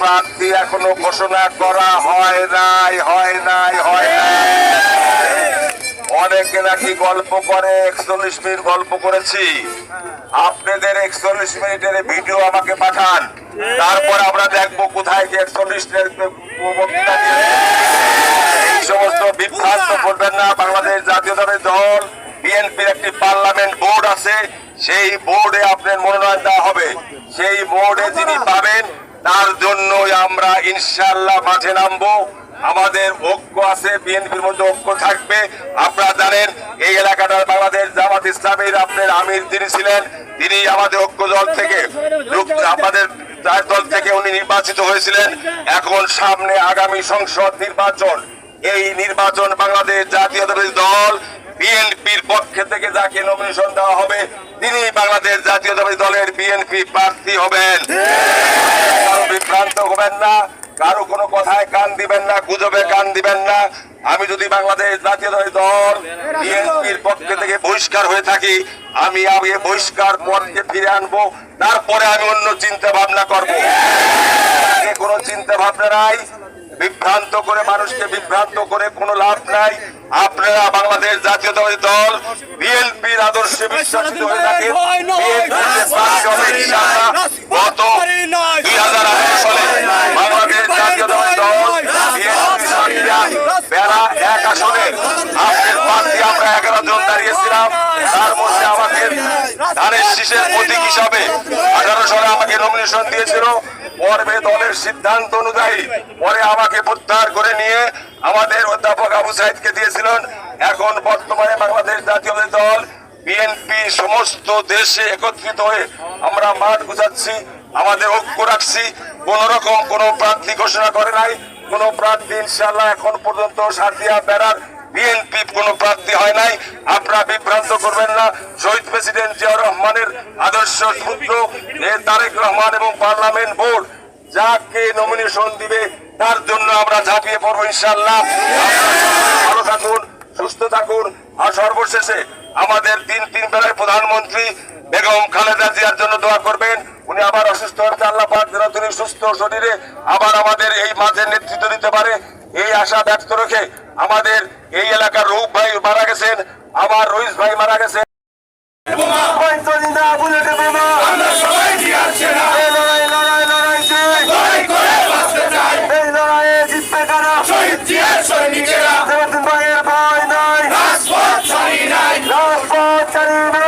প্রার্থী এখনও ঘোষণা করা হয় নাই হয় নাই, হয় অনেকে নাকি গল্প করে, একচল্লিশ মিনিট গল্প করেছি। আপনাদের একচল্লিশ মিনিটের ভিডিও আমাকে পাঠান। তারপর আমরা দেখব কোথায় সমস্ত বিভ্রান্ত করবেন না, বাংলাদেশ জাতীয়তাবাদী দল, বিএনপির একটি পার্লামেন্ট বোর্ড আছে। সেই বোর্ডে আপনার মনোনয়ন দেওয়া হবে। সেই বোর্ডে যিনি পাবেন তার জন্যই আমরা ইনশাল্লাহ মাঠে নামবো। আমাদের ঐক্য আছে, বিএনপির মধ্যে ঐক্য থাকবে। আপনারা জানেন, এই এলাকাটার বাংলাদেশ জামাত ইসলামের আপনার আমির যিনি ছিলেন, তিনি আমাদের ঐক্য দল থেকে আমাদের দল থেকে উনি নির্বাচিত হয়েছিলেন। এখন সামনে আগামী সংসদ নির্বাচন। এই নির্বাচন বাংলাদেশ জাতীয়তাবাদী দল বিএনপির পক্ষে থেকে যাকে নমিনেশন দেওয়া হবে, তিনি বাংলাদেশ জাতীয়তাবাদী দলের বিএনপি প্রার্থী হবেন। বিভ্রান্ত হবেন না কারও কোনো কথায় কান দিবেন না গুজবে কান দিবেন না। আমি যদি বাংলাদেশ জাতীয়তাবাদী দল বিএনপির পক্ষে থেকে বহিষ্কার হয়ে থাকি আমি আগে বহিষ্কার পথকে ফিরে আনব তারপরে আমি অন্য চিন্তা ভাবনা করব। কোনো চিন্তা ভাবনা নাই বিভ্রান্ত করে মানুষকে বিভ্রান্ত করে কোনো লাভ নাই। আপনারা বাংলাদেশ জাতীয়তাবাদী দল বিএনপির আদর্শে বিশ্বাসিত হয়ে থাকেন ধানের শীষের প্রতীক হিসাবে আঠারো সালে আমাকে নমিনেশন দিয়েছিল। পর্বে দলের সিদ্ধান্ত অনুযায়ী পরে আমাকে প্রত্যাহার করে নিয়ে আমাদের অধ্যাপক আবু দিয়েছিলেন। এখন বর্তমানে বাংলাদেশ জাতীয় দল, বিএনপি, সমস্ত দেশে একত্রিত হয়ে আমরা মাঠ গুছাচ্ছি আমাদের ঐক্য রাখছি। কোন রকম কোন প্রার্থী ঘোষণা করে নাই। কোন প্রার্থী ইনশাল্লাহ এখন পর্যন্ত সাথিয়া বেড়ার বিএনপি কোনো প্রার্থী হয় নাই। আপনারা বিভ্রান্ত করবেন না। শহীদ প্রেসিডেন্ট জিয়াউর রহমানের আদর্শ পুত্র তারেক রহমান এবং পার্লামেন্ট বোর্ড যাকে নমিনেশন দিবে, তার জন্য আমরা ঝাঁপিয়ে পড়ব ইনশাল্লাহ ভালো থাকুন, সুস্থ থাকুন আর সর্বশেষে আমাদের তিন তিন বেলায় প্রধানমন্ত্রী বেগম খালেদা জিয়ার জন্য দোয়া করবেন। উনি আবার অসুস্থ হচ্ছে আল্লাহ পাক যেন তিনি সুস্থ শরীরে আবার আমাদের এই মাঝে নেতৃত্ব দিতে পারে। এই আশা ব্যক্ত রেখে আমাদের এই এলাকার রূপ ভাই মারা গেছেন। আবার রইস ভাই মারা গেছে। পঞ্চলিন না বুলেটে বোমা এই লড়াই লড়াই লড়াই চাই। এই লড়াইয়ে জিতবে কারা? সেবন্তিন ভাইয়ের ভয় নাই। রাজপথ ছাড়ি নাই।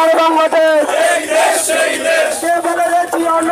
আর বাংলাদেশ। কে বলে যে অন্য